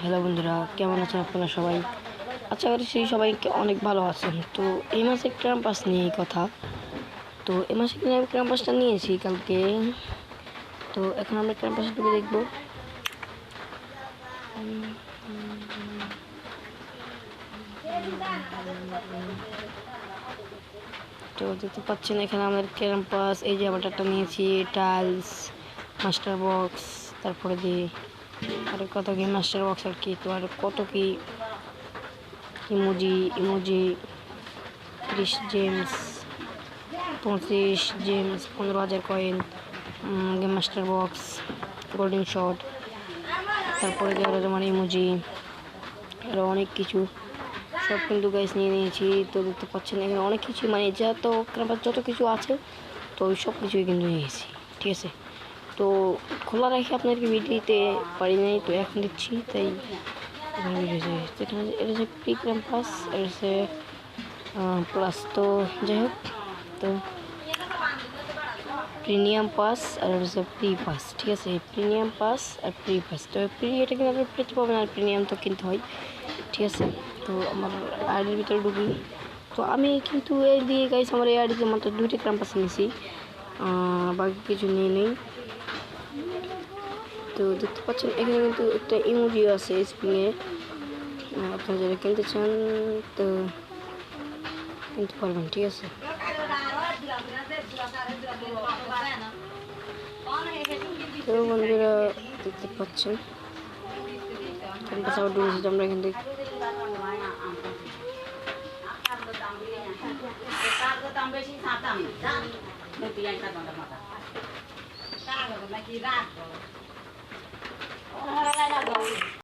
Hello বন্ধুরা, কেমন আছেন আপনারা সবাই? আচ্ছা করি সেই সবাইকে অনেক ভালো আছেন। তো এই মাসে ক্যাম্পাস নিয়ে কথা। তো এই মাসে আমি ক্যাম্পাসটা নিয়েছি কালকে? তো এখন আমরা ক্যাম্পাসে ঢুকে দেখব। তো দেখতে পাচ্ছেন এখানে আমাদের ক্যাম্পাস। এই যে আমরা নিয়েছি টাইলস, মাস্টার বক্স, তারপরে দিয়ে আর কত কি মাস্টার বক্স আর কি তো আর কত কি ইমোজি ইমোজি ত্রিশ জেমস পঁচিশ জেমস পনেরো হাজার coin game master box golden shot তারপরে আরও যেমন ইমোজি আরও অনেক কিছু। সব কিন্তু গাইস নিয়ে নিয়েছি, তো দেখতে পাচ্ছেন এখানে অনেক কিছু মানে যা তো যত কিছু আছে, তো ওই সব কিছুই কিন্তু নিয়েছি, ঠিক আছে? তো খোলা রেখে আপনাদেরকে ভিডিও দিতে পারি নাই, তো এখন দিচ্ছি, তাই এটা হচ্ছে প্রি ক্যাম্পাস এটা হচ্ছে প্লাস তো যাই হোক, তো প্রিমিয়াম পাস আর হচ্ছে প্রি পাস ঠিক আছে? প্রিমিয়াম পাস আর প্রি পাস তো প্রি এটা কিন্তু আপনি পেতে পাবেন আর প্রিমিয়াম তো কিনতে হয়, ঠিক আছে? তো আমার আইডির ভিতরে ঢুকি তো আমি কিন্তু এই দিয়ে গাইস আমার এই আইডিতে মাত্র দুইটা ক্যাম্পাস নিয়েছি বাকি কিছু নিয়ে নেই। তো দেখতে পাচ্ছেন, এখানে কিন্তু একটা ইমোজি আছে স্প্রিংয়ে আপনারা যারা কিনতে চান, তো কিনতে পারবেন, ঠিক আছে? তো বন্ধুরা, দেখতে পাচ্ছেন ক্যাম্পাস আবার ঢুকেছি আমরা এখান থেকে